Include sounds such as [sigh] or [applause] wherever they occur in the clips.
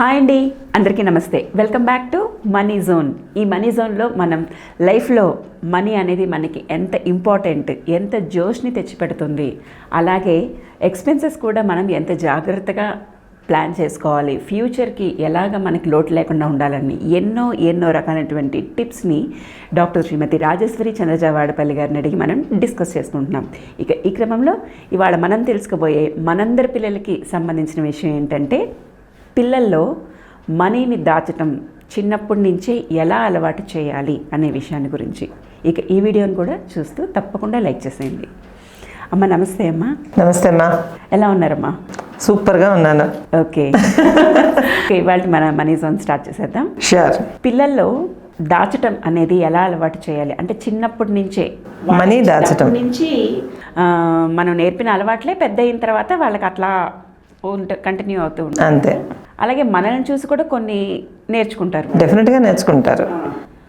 Hi అండి అందరికీ నమస్తే. Welcome back to money zone ఈ మనీ జోన్లో మనం లైఫ్లో మనీ అనేది మనకి ఎంత ఇంపార్టెంట్ ఎంత జోష్ని తెచ్చిపెడుతుంది అలాగే ఎక్స్పెన్సెస్ కూడా మనం ఎంత జాగ్రత్తగా ప్లాన్ చేసుకోవాలి ఫ్యూచర్కి ఎలాగ మనకి లోటు లేకుండా ఉండాలని ఎన్నో ఎన్నో రకాలైనటువంటి టిప్స్ని డాక్టర్ శ్రీమతి రాజేశ్వరి చంద్రజావాడపల్లి గారిని అడిగి మనం డిస్కస్ చేసుకుంటున్నాం. ఇక ఈ క్రమంలో ఇవాళ మనం తెలుసుకోబోయే మనందరి పిల్లలకి సంబంధించిన విషయం ఏంటంటే పిల్లల్లో మనీని దాచటం చిన్నప్పటి నుంచే ఎలా అలవాటు చేయాలి అనే విషయాన్ని గురించి. ఇక ఈ వీడియోని కూడా చూస్తూ తప్పకుండా లైక్ చేసేయండి. అమ్మ నమస్తే అమ్మా. నమస్తే అమ్మా. ఎలా ఉన్నారమ్మా? సూపర్గా ఉన్నాను. ఓకే. ఓకే ఇవాళ మన మనీ జోన్ స్టార్ట్ చేసేద్దాం. షూర్ పిల్లల్లో దాచటం అనేది ఎలా అలవాటు చేయాలి? అంటే చిన్నప్పటి నుంచే మనీ దాచటం. నుంచి మనం నేర్పిన అలవాట్లే పెద్ద అయిన తర్వాత వాళ్ళకి అట్లా కంటిన్యూ అవుతూ ఉంటాయి అంతే. అలాగే మనల్ని చూసి కూడా కొన్ని నేర్చుకుంటారు. డెఫినెట్గా నేర్చుకుంటారు.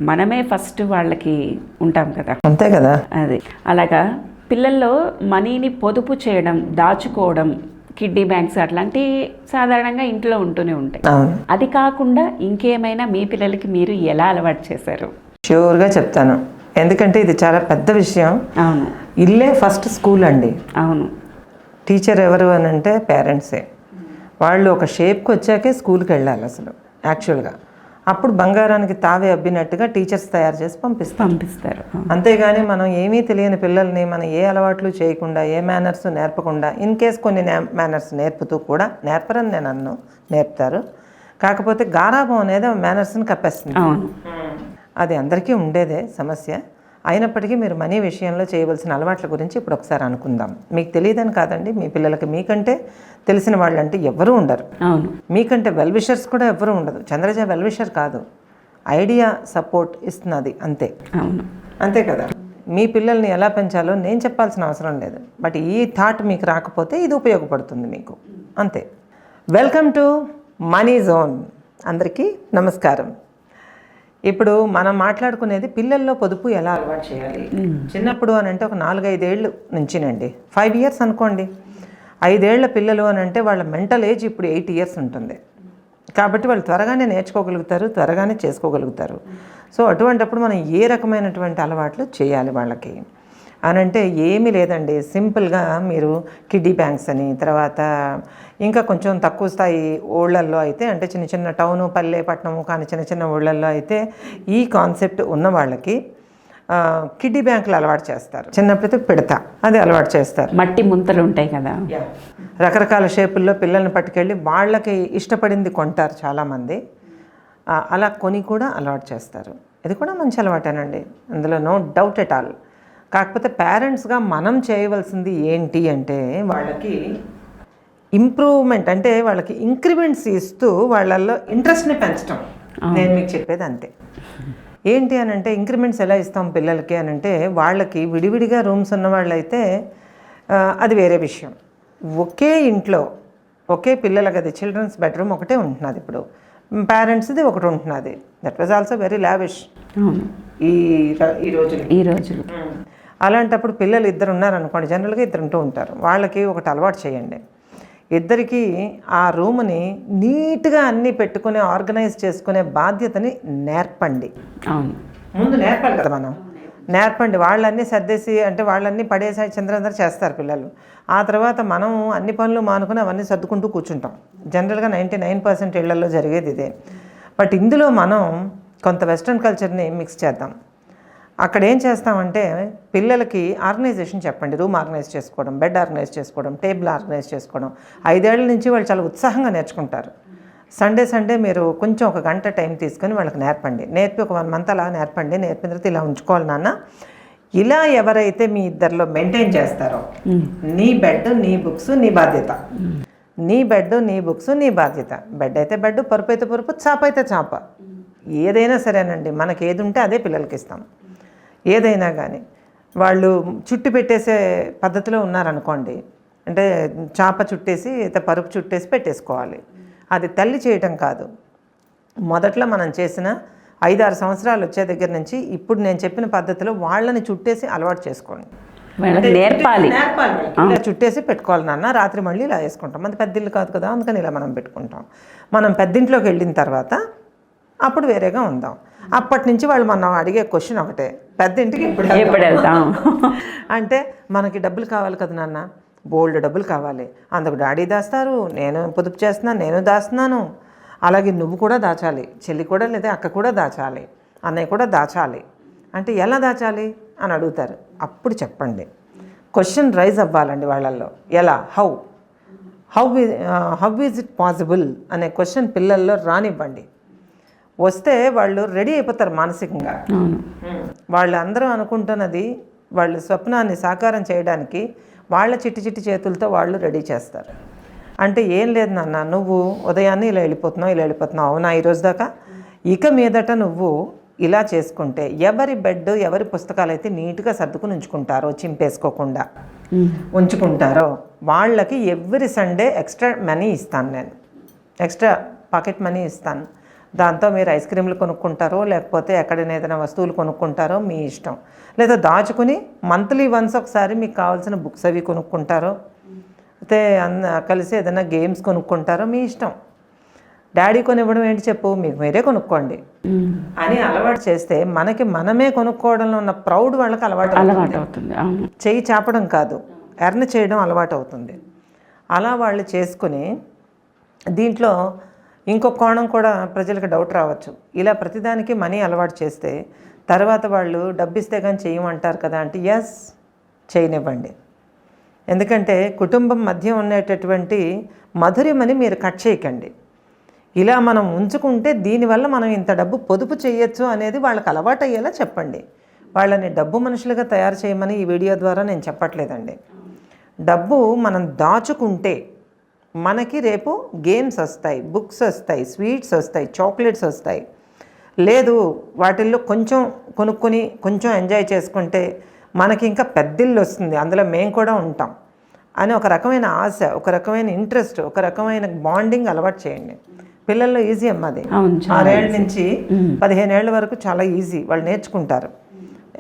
మనమే ఫస్ట్ వాళ్ళకి ఉంటాం కదా. అంతే కదా. అది. అలాగా పిల్లల్లో మనీని పొదుపు చేయడం దాచుకోవడం కిడ్నీ బ్యాంక్స్ అట్లాంటి సాధారణంగా ఇంట్లో ఉంటూనే ఉంటాయి. అది కాకుండా ఇంకేమైనా మీ పిల్లలకి మీరు ఎలా అలవాటు చేశారు? షూర్గా చెప్తాను. ఎందుకంటే ఇది చాలా పెద్ద విషయం. అవును. ఇల్లే ఫస్ట్ స్కూల్ అండి. అవును. టీచర్ ఎవరు అని అంటే పేరెంట్సే. వాళ్ళు ఒక షేప్కి వచ్చాకే స్కూల్కి వెళ్ళాలి అసలు యాక్చువల్గా. అప్పుడు బంగారానికి తావే అబ్బినట్టుగా టీచర్స్ తయారు చేసి పంపిస్తాం పంపిస్తారు అంతేగాని మనం ఏమీ తెలియని పిల్లల్ని మనం ఏ అలవాట్లు చేయకుండా ఏ మేనర్స్ నేర్పకుండా ఇన్ కేస్ కొన్ని మేనర్స్ నేర్పుతూ కూడా నేర్పరని నేను అన్ను నేర్పుతారు. కాకపోతే గారాభం అనేది మేనర్స్ని కప్పేస్తుంది. అది అందరికీ ఉండేదే సమస్య. అయినప్పటికీ మీరు మనీ విషయంలో చేయవలసిన అలవాట్ల గురించి ఇప్పుడు ఒకసారి అనుకుందాం. మీకు తెలియదని కాదండి మీ పిల్లలకి మీకంటే తెలిసిన వాళ్ళంటే ఎవరూ ఉండరు. అవును. మీకంటే వెల్ విషర్స్ కూడా ఎవరు ఉండదు. చంద్రజ వెల్ విషర్ కాదు. ఐడియా సపోర్ట్ ఇస్తున్నది అంతే. అవును. అంతే కదా? మీ పిల్లల్ని ఎలా పెంచాలో నేను చెప్పాల్సిన అవసరం లేదు. బట్ ఈ థాట్ మీకు రాకపోతే ఇది ఉపయోగపడుతుంది మీకు. అంతే. Welcome to money zone. అందరికీ నమస్కారం. ఇప్పుడు మనం మాట్లాడుకునేది పిల్లల్లో పొదుపు ఎలా అలవాటు చేయాలి? చిన్నప్పుడు అని అంటే ఒక నాలుగైదేళ్ళు నుంచినండి. ఫైవ్ ఇయర్స్ అనుకోండి. ఐదేళ్ళ పిల్లలు అని అంటే వాళ్ళ మెంటల్ ఏజ్ ఇప్పుడు ఎయిట్ ఇయర్స్ ఉంటుంది. కాబట్టి వాళ్ళు త్వరగానే నేర్చుకోగలుగుతారు త్వరగానే చేసుకోగలుగుతారు. సో అటువంటప్పుడు మనం ఏ రకమైనటువంటి అలవాట్లు చేయాలి వాళ్ళకి? అని అంటే ఏమీ లేదండి. సింపుల్గా మీరు కిడ్డీ బ్యాంక్స్ అని తర్వాత ఇంకా కొంచెం తక్కువ స్థాయి ఊళ్ళల్లో అయితే అంటే చిన్న చిన్న టౌను పల్లె పట్టణము కానీ చిన్న చిన్న ఊళ్ళల్లో అయితే ఈ కాన్సెప్ట్ ఉన్న వాళ్ళకి కిడ్డీ బ్యాంకులు అలవాటు చేస్తారు. చిన్నప్పుడు పిడత అది అలవాటు చేస్తారు. మట్టి ముంతలు ఉంటాయి కదా. రకరకాల షేపుల్లో పిల్లల్ని పట్టుకెళ్ళి వాళ్ళకి ఇష్టపడింది కొంటారు చాలామంది. అలా కొని కూడా అలవాటు చేస్తారు. ఇది కూడా మంచి అలవాటేనండి. అందులో నో డౌట్ ఎట్ ఆల్. కాకపోతే పేరెంట్స్గా మనం చేయవలసింది ఏంటి అంటే వాళ్ళకి ఇంప్రూవ్మెంట్ అంటే వాళ్ళకి ఇంక్రిమెంట్స్ ఇస్తూ వాళ్ళల్లో ఇంట్రెస్ట్ని పెంచడం నేను మీకు చెప్పేది అంతే. ఏంటి అని అంటే ఇంక్రిమెంట్స్ ఎలా ఇస్తాం పిల్లలకి అని అంటే వాళ్ళకి విడివిడిగా రూమ్స్ ఉన్న వాళ్ళైతే అది వేరే విషయం. ఒకే ఇంట్లో ఒకే పిల్లల గది చిల్డ్రన్స్ బెడ్రూమ్ ఒకటే ఉంటున్నది ఇప్పుడు. పేరెంట్స్ది ఒకటి ఉంటున్నది. That was also very lavish ఈ ఈ రోజులు. ఈ రోజులు. అలాంటప్పుడు పిల్లలు ఇద్దరు ఉన్నారనుకోండి జనరల్గా ఇద్దరు ఉంటూ ఉంటారు. వాళ్ళకి ఒకటి అలవాటు చేయండి. ఇద్దరికి ఆ రూమ్ని నీట్గా అన్నీ పెట్టుకుని ఆర్గనైజ్ చేసుకునే బాధ్యతని నేర్పండి. అవును. ముందు నేర్పాలి కదా మనం? నేర్పండి. వాళ్ళన్నీ సర్దేసి అంటే వాళ్ళన్నీ పడేసి చంద్రందరూ చేస్తారు పిల్లలు. ఆ తర్వాత మనం అన్ని పనులు మానుకుని అవన్నీ సర్దుకుంటూ కూర్చుంటాం. జనరల్గా నైంటీ నైన్ పర్సెంట్ ఇళ్ళలో జరిగేది ఇదే. బట్ ఇందులో మనం కొంత వెస్ట్రన్ కల్చర్ని మిక్స్ చేద్దాం. అక్కడ ఏం చేస్తామంటే పిల్లలకి ఆర్గనైజేషన్ చెప్పండి రూమ్ ఆర్గనైజ్ చేసుకోవడం బెడ్ ఆర్గనైజ్ చేసుకోవడం టేబుల్ ఆర్గనైజ్ చేసుకోవడం. ఐదేళ్ళ నుంచి వాళ్ళు చాలా ఉత్సాహంగా నేర్చుకుంటారు. సండే సండే మీరు కొంచెం ఒక గంట టైం తీసుకొని వాళ్ళకి నేర్పండి. నేర్పి ఒక వన్ మంత్ అలా నేర్పండి. నేర్పిన తర్వాత ఇలా ఉంచుకోవాలి నాన్న. ఇలా ఎవరైతే మీ ఇద్దరిలో మెయింటైన్ చేస్తారో నీ బెడ్ నీ బుక్స్ నీ బాధ్యత. నీ బెడ్ నీ బుక్స్ నీ బాధ్యత. బెడ్ అయితే బెడ్ పరుపు అయితే పరుపు చాప అయితే చాప. ఏదైనా సరేనండి మనకి ఏది ఉంటే అదే పిల్లలకి ఇస్తాం ఏదైనా కానీ వాళ్ళు చుట్టు పెట్టేసే పద్ధతిలో ఉన్నారనుకోండి అంటే చాప చుట్టేసి అయితే పరుపు చుట్టేసి పెట్టేసుకోవాలి. అది తల్లి చేయటం కాదు. మొదట్లో మనం చేసిన ఐదారు సంవత్సరాలు వచ్చే దగ్గర నుంచి ఇప్పుడు నేను చెప్పిన పద్ధతిలో వాళ్ళని చుట్టేసి అలవాటు చేసుకోండి. నేర్పాలి. ఇలా చుట్టేసి పెట్టుకోవాలి నాన్న రాత్రి మళ్ళీ ఇలా వేసుకుంటాం. అది పెద్ద ఇల్లు కాదు కదా అందుకని ఇలా మనం పెట్టుకుంటాం. మనం పెద్దింట్లోకి వెళ్ళిన తర్వాత అప్పుడు వేరేగా ఉందాం. అప్పటి నుంచి వాళ్ళు మనం అడిగే క్వశ్చన్ ఒకటే. పెద్దింటికి ఇప్పుడు వెళ్దాం. ఎప్పుడు వెళ్తాం. అంటే మనకి డబ్బులు కావాలి కదా నాన్న. బోల్డ్ డబ్బులు కావాలి. అందుకు డాడీ దాస్తారు నేను పొదుపు చేస్తున్నాను నేను దాస్తున్నాను. అలాగే నువ్వు కూడా దాచాలి. చెల్లి కూడా లేదా అక్క కూడా దాచాలి. అన్నయ్య కూడా దాచాలి. అంటే ఎలా దాచాలి? అని అడుగుతారు. అప్పుడు చెప్పండి. క్వశ్చన్ రైజ్ అవ్వాలండి వాళ్ళల్లో. ఎలా? How how how is it possible అనే క్వశ్చన్ పిల్లల్లో రానివ్వండి. వస్తే వాళ్ళు రెడీ అయిపోతారు మానసికంగా. అవును. వాళ్ళు అందరూ అనుకుంటున్నది వాళ్ళ స్వప్నాన్ని సాకారం చేయడానికి వాళ్ళ చిట్టి చిట్టి చేతులతో వాళ్ళు రెడీ చేస్తారు. అంటే ఏం లేదు నాన్న నువ్వు ఉదయాన్నే ఇలా వెళ్ళిపోతున్నావు ఇలా వెళ్ళిపోతున్నావు అవునా ఈరోజు దాకా? ఇక మీదట నువ్వు ఇలా చేసుకుంటే ఎవరి బెడ్ ఎవరి పుస్తకాలు అయితే నీట్గా సర్దుకుని ఉంచుకుంటారో చింపేసుకోకుండా ఉంచుకుంటారో వాళ్ళకి ఎవ్రీ సండే ఎక్స్ట్రా మనీ ఇస్తాను నేను. ఎక్స్ట్రా పాకెట్ మనీ ఇస్తాను. దాంతో మీరు ఐస్ క్రీమ్లు కొనుక్కుంటారో లేకపోతే ఎక్కడైనా ఏదైనా వస్తువులు కొనుక్కుంటారో మీ ఇష్టం. లేదా దాచుకుని మంత్లీ వన్స్ ఒకసారి మీకు కావాల్సిన బుక్స్ అవి కొనుక్కుంటారో అయితే అన్న కలిసి ఏదైనా గేమ్స్ కొనుక్కుంటారో మీ ఇష్టం. డాడీ కొనివ్వడం ఏంటి చెప్పు? మీకు మీరే కొనుక్కోండి. అని అలవాటు చేస్తే మనకి మనమే కొనుక్కోవడంలో ఉన్న ప్రౌడ్ వాళ్ళకి అలవాటు అవుతుంది. అలవాటు అవుతుంది చేయి చాపడం కాదు ఎర్న్ చేయడం అలవాటు అవుతుంది అలా వాళ్ళు చేసుకుని దీంట్లో ఇంకో కోణం కూడా ప్రజలకు డౌట్ రావచ్చు. ఇలా ప్రతిదానికి మనీ అలవాటు చేస్తే తర్వాత వాళ్ళు డబ్బిస్తే కానీ చేయమంటారు కదా అంటే ఎస్ చేయనివ్వండి. ఎందుకంటే కుటుంబం మధ్య ఉండేటటువంటి మధురిమని మీరు కట్ చేయకండి. ఇలా మనం ఉంచుకుంటే దీనివల్ల మనం ఇంత డబ్బు పొదుపు చేయొచ్చు అనేది వాళ్ళకి అలవాటు అయ్యేలా చెప్పండి. వాళ్ళని డబ్బు మనుషులుగా తయారు చేయమని ఈ వీడియో ద్వారా నేను చెప్పట్లేదండి. డబ్బు మనం దాచుకుంటే మనకి రేపు గేమ్స్ వస్తాయి బుక్స్ వస్తాయి స్వీట్స్ వస్తాయి చాక్లెట్స్ వస్తాయి. లేదు వాటిల్లో కొంచెం కొనుక్కొని కొంచెం ఎంజాయ్ చేసుకుంటే మనకి ఇంకా పెద్దిల్లు వస్తుంది అందులో మేము కూడా ఉంటాం అని ఒక రకమైన ఆశ ఒక రకమైన ఇంట్రెస్ట్ ఒక రకమైన బాండింగ్ అలవాటు చేయండి. పిల్లల్లో ఈజీ అమ్మ అది. అవును చాలా ఆరేళ్ళ నుంచి పదిహేను ఏళ్ళ వరకు చాలా ఈజీ వాళ్ళు నేర్చుకుంటారు.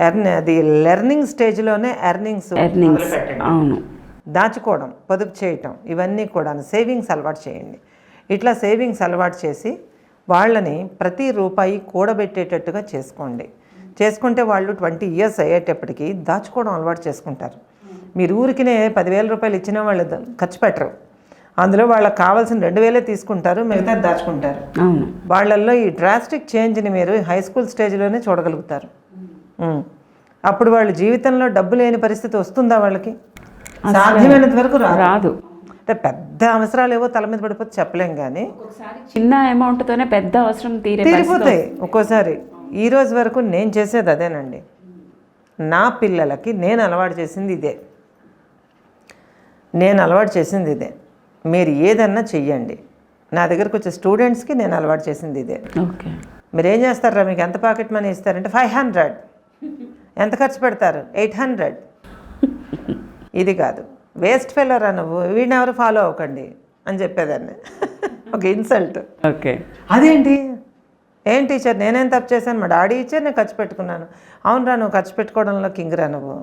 ఎర్న్ అది లెర్నింగ్ స్టేజ్లోనే ఎర్నింగ్స్ ఎర్నింగ్స్ అవును. దాచుకోవడం పొదుపు చేయటం ఇవన్నీ కూడా సేవింగ్స్ అలవాటు చేయండి. ఇట్లా సేవింగ్స్ అలవాటు చేసి వాళ్ళని ప్రతి రూపాయి కూడబెట్టేటట్టుగా చేసుకోండి. చేసుకుంటే వాళ్ళు ట్వంటీ ఇయర్స్ అయ్యేటప్పటికి దాచుకోవడం అలవాటు చేసుకుంటారు. మీరు ఊరికినే పదివేల రూపాయలు ఇచ్చిన వాళ్ళు ఖర్చు పెట్టరు. అందులో వాళ్ళకి కావాల్సిన రెండు వేలే తీసుకుంటారు మిగతా దాచుకుంటారు. వాళ్ళల్లో ఈ డ్రాస్టిక్ చేంజ్ని మీరు హై స్కూల్ స్టేజ్లోనే చూడగలుగుతారు. అప్పుడు వాళ్ళ జీవితంలో డబ్బు లేని పరిస్థితి వస్తుందా వాళ్ళకి? సాధ్యమైనంత వరకు రాదు. అంటే పెద్ద అవసరాలు ఏవో తల మీద పడిపోతే చెప్పలేం కానీ చిన్న అమౌంట్తోనే పెద్ద అవసరం తీరే పరిస్థితి తీరిపోతాయి ఒక్కోసారి. ఈ రోజు వరకు నేను చేసేది అదేనండి. నా పిల్లలకి నేను అలవాటు చేసింది ఇదే. నేను అలవాటు చేసింది ఇదే. మీరు ఏదన్నా చెయ్యండి. నా దగ్గరకు వచ్చే స్టూడెంట్స్కి నేను అలవాటు చేసింది ఇదే. ఓకే. మీరు ఏం చేస్తారా? మీకు ఎంత పాకెట్ మనీ ఇస్తారంటే ఫైవ్ హండ్రెడ్ ఎంత ఖర్చు పెడతారు? ఎయిట్ హండ్రెడ్ ఇది కాదు. వేస్ట్ ఫెలోరా నువ్వు? వీడిని ఎవరు ఫాలో అవ్వకండి అని చెప్పేదాన్ని. [laughs] ఒక ఇన్సల్ట్ ఓకే. అదేంటి? ఏం టీచర్ నేనేం తప్పు చేశాను? మా డాడీ ఇచ్చారు నేను ఖర్చు పెట్టుకున్నాను. అవునరా నువ్వు ఖర్చు పెట్టుకోవడంలో కింగ్రా నువ్వు.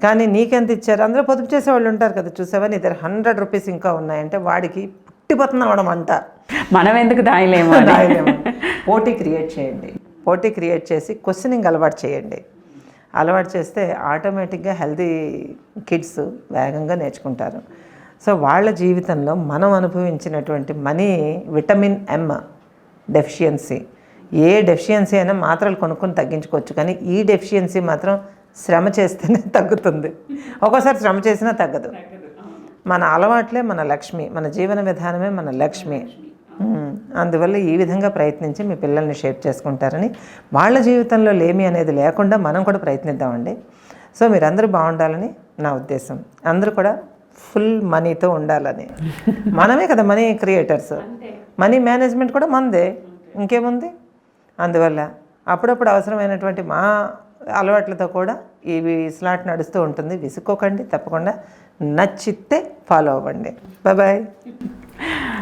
కానీ నీకెంత ఇచ్చారు? అందులో పొదుపు చేసే వాళ్ళు ఉంటారు కదా చూసావా? నీ దగ్గర హండ్రెడ్ రూపీస్ ఇంకా ఉన్నాయంటే వాడికి పుట్టిపోతుంది అవడం అంట మనం ఎందుకు దాయలేము [laughs] అని? రాయలేము. పోటీ క్రియేట్ చేయండి. పోటీ క్రియేట్ చేసి క్వశ్చనింగ్ అలవాటు చేయండి. అలవాటు చేస్తే ఆటోమేటిక్గా హెల్తీ కిడ్స్ వేగంగా నేర్చుకుంటారు. సో వాళ్ళ జీవితంలో మనం అనుభవించినటువంటి మనీ విటమిన్ ఎమ్ డెఫిషియన్సీ. ఏ డెఫిషియన్సీ అయినా మాత్రలు కొనుక్కొని తగ్గించుకోవచ్చు. కానీ ఈ డెఫిషియన్సీ మాత్రం శ్రమ చేస్తేనే [laughs] తగ్గుతుంది. ఒక్కోసారి శ్రమ చేసినా తగ్గదు. మన అలవాట్లే మన లక్ష్మి. మన జీవన విధానమే మన లక్ష్మి. అందువల్ల ఈ విధంగా ప్రయత్నించి మీ పిల్లల్ని షేప్ చేసుకుంటారని వాళ్ళ జీవితంలో లేమి అనేది లేకుండా మనం కూడా ప్రయత్నిద్దామండి. సో మీరందరూ బాగుండాలని నా ఉద్దేశం. అందరూ కూడా ఫుల్ మనీతో ఉండాలని. మనమే కదా మనీ క్రియేటర్స్. మనీ మేనేజ్మెంట్ కూడా మనదే ఇంకేముంది? అందువల్ల అప్పుడప్పుడు అవసరమైనటువంటి మా అలవాట్లతో కూడా ఇవి స్లాట్ నడుస్తూ ఉంటుంది. విసుక్కోకండి తప్పకుండా. నచ్చితే ఫాలో అవ్వండి. బాయ్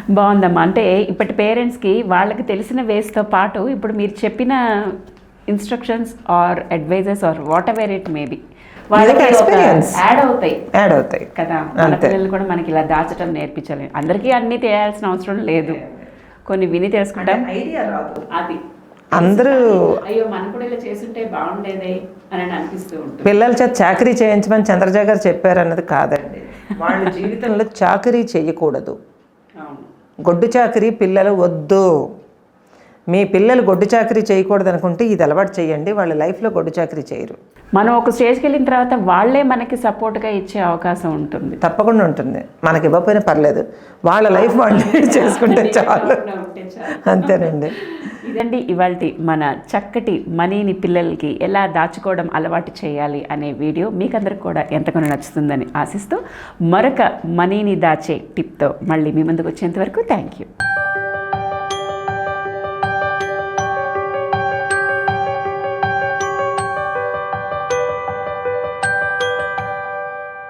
బాగుందమ్మా. అంటే ఇప్పటి పేరెంట్స్కి వాళ్ళకి తెలిసిన వేస్తో పాటు ఇప్పుడు మీరు చెప్పిన instructions or advises or whatever it maybe వాళ్ళకి experience. యాడ్ అవుతాయి. యాడ్ అవుతాయి. కదా మన. పిల్లలు కూడా మనకి ఇలా దాచడం నేర్పించాలి. అందరికీ అన్ని చేయాల్సిన అవసరం లేదు. కొన్ని విని తెలుసుకుంటాం. ఐడియా రాదు. అది. అందరూ అయ్యో మనం కూడా ఇలా చేస్తుంటే బాగుండేదే అని అనిపిస్తూ ఉంటుంది. పిల్లల చేత చాకరీ చేయించమని చంద్రజా గారు చెప్పారు అన్నది కాదండి. వాళ్ళ జీవితంలో చాకరీ చేయకూడదు. గొడ్డు చాకరీ పిల్లలు వద్దు. మీ పిల్లలు గొడ్డు చాకరీ చేయకూడదు అనుకుంటే ఇది అలవాటు చేయండి వాళ్ళ లైఫ్లో గొడ్డు చాకరీ చేయరు. మనం ఒక స్టేజ్కి వెళ్ళిన తర్వాత వాళ్ళే మనకి సపోర్ట్గా ఇచ్చే అవకాశం ఉంటుంది. తప్పకుండా ఉంటుంది. మనకి ఇవ్వకపోయినా పర్లేదు. వాళ్ళ లైఫ్ వాళ్ళు [laughs] చేసుకుంటే [laughs] చాలు. అంతేనండి. ఇదండి ఇవాళ మన చక్కటి మనీని పిల్లలకి ఎలా దాచుకోవడం అలవాటు చేయాలి అనే వీడియో మీకందరికి కూడా ఎంతగానో నచ్చుతుందని ఆశిస్తూ మరొక మనీని దాచే టిప్తో మళ్ళీ మీ ముందుకు వచ్చేంత వరకు థ్యాంక్ యూ